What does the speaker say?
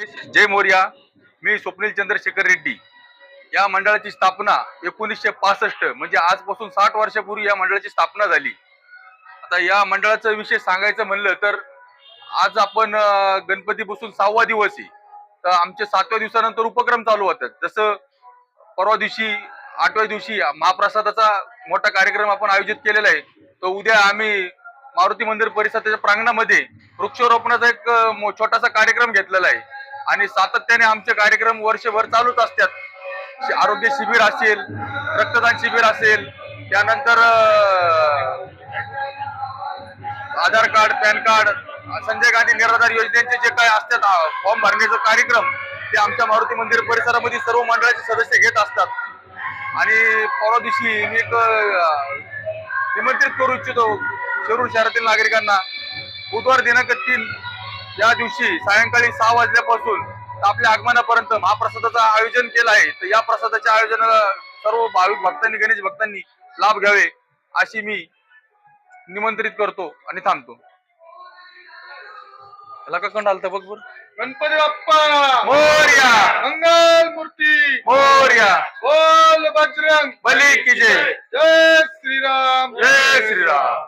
जय मोर्या मी स्वप्नील चंद्रशेखर रेड्डी. या मंडळाची स्थापना एकोणीसशे पासष्ट म्हणजे आजपासून साठ वर्षापूर्वी या मंडळाची स्थापना झाली. आता या मंडळाचा विषय सांगायचं म्हणलं तर आज आपण गणपती बसून सहावा दिवस आहे. तर आमचे सातव्या दिवसानंतर उपक्रम चालू होतात. जसं परवा दिवशी आठव्या दिवशी महाप्रसादाचा मोठा कार्यक्रम आपण आयोजित केलेला आहे. तो उद्या आम्ही मारुती मंदिर परिसराच्या प्रांगणामध्ये वृक्षारोपणाचा एक छोटासा कार्यक्रम घेतलेला आहे. आणि सातत्याने आमचे कार्यक्रम वर्षभर चालूच असतात. आरोग्य शिबिर असेल रक्तदान शिबिर असेल त्यानंतर Aadhaar card PAN card Sanjay Gandhi Niradhar योजनेचे जे काय असतात फॉर्म भरण्याचा कार्यक्रम ते आमच्या मारुती मंदिर परिसरामध्ये सर्व मंडळाचे सदस्य घेत असतात. आणि परवा दिवशी मी एक निमंत्रित करू इच्छितो शिरूर शहरातील नागरिकांना. बुधवार दिनांक तीन या दिवशी सायंकाळी सहा वाजल्यापासून आपल्या आगमनापर्यंत महाप्रसादाचं आयोजन केलं आहे तर या प्रसादाच्या आयोजनाला सर्व भाविक भक्तांनी गणेश भक्तांनी लाभ घ्यावे अशी मी निमंत्रित करतो आणि थांबतो. कंड आलता बघ बर. गणपती बाप्पा! मोर्या! मंगल मूर्ती! मोर्या! बोल बजरंग! बली की जय! जय श्रीराम! जय श्रीराम!